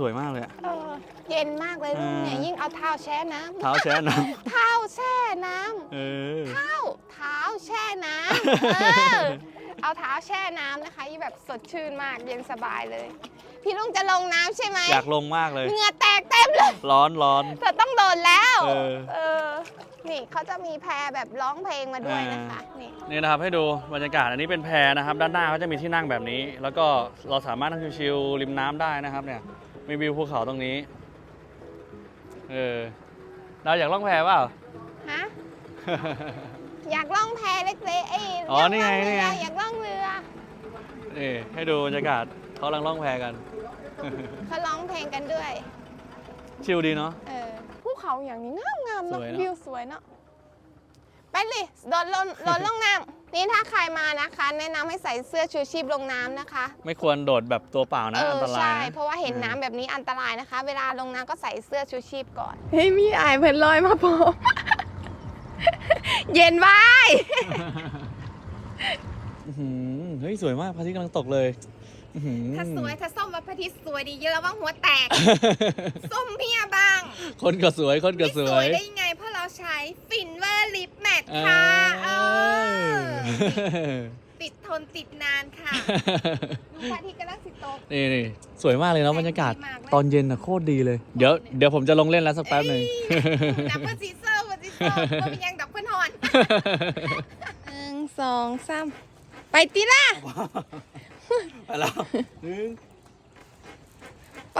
สวยมากเลยอะ เออเย็นมากเลยลูกเนี่ยอ่ายิ่ ยิ่งเอาเท้าแช่น้ำเท้าแช่น้เท้าแช่น้ำำเออเท้าเท้าแช่น้ำเออเอาเท้าแช่น้ำนะคะยี่แบบสดชื่นมากเย็นสบายเลย พี่ลุงจะลงน้ำใช่ไหมอยากลงมากเลย เหงื่อแตกเต็มเลย ร้อนร้อน เธอต้องโดนแล้ว เออ เออ นี่เขาจะมีแพรแบบร้องเพลงมาด้วยนะคะนี่นี่นะครับให้ดูบรรยากาศอันนี้เป็นแพนะครับ ด้านหน้าก็จะมีที่นั่งแบบนี้ แล้วก็เราสามารถนั่งชิวๆริมน้ำได้นะครับ เนี่ยมีวิวภูเขาตรงนี้เออเราอยากล่องแพเปล่าฮะอยากล่องแพเล็กๆเอ้ยอ๋อนี่ไงยากล่อนี่ไงเรืออยากล่องเรือนี่ให้ดูบรรยากาศเขากำลังล่องแพกันเขาร้องเพลงกันด้วย ชิลดีเนาะเออภู เขาอย่างนี้งามงามๆเนาะสวยเนอะ วิวสวยเนาะไปเลยโดดลงโดดลงน้ำนี่ถ้าใครมานะคะ แนะนำให้ใส่เสื้อชูชีพลงน้ำนะคะ ไม่ควรโดดแบบตัวเปล่านะ เออันอตรายใช่ นะ เพราะว่าเห็นน้ำแบบนี้อันตรายนะคะ เวลาลงน้ำก็ใส่เสื้อชูชีพก่อน เฮ้ยมีอายเพิ่นลอยมาพอ เย็นไว้อื้อหือเฮ้ย สวยมากพระอาทิตย์กำลังตกเลยอื้อหือ ถ้าสวย ถ้าส้มวัดพระอาทิตย์สวยดีเยอะแล้วว่าหัวแตก ส้มเมียบาง คนก็สวยคนก็ไม่สสววย ยได้ยังไงเพราะเราใช้ฟินเวอร์ลิปแมทเอค่ะเอออ ติดทนติดนานค่ะดูพระอาทิตย์กำลังสิตก นี่นี่สวยมากเลยเนาะบรรยากาศ ดีมากเลย ตอนเย็นอะโคตรดีเลย เดี๋ยวเดี๋ยวผมจะลงเล่นแล้วสักแป๊บหนึ่งดับเบิลซีเซอร์ดับเบิลซีเซอร์ว่าเป็นยังดับเบิลฮอนหนึ่งสองสามไปตีล่ะ ไปแล้วหนึ่งไป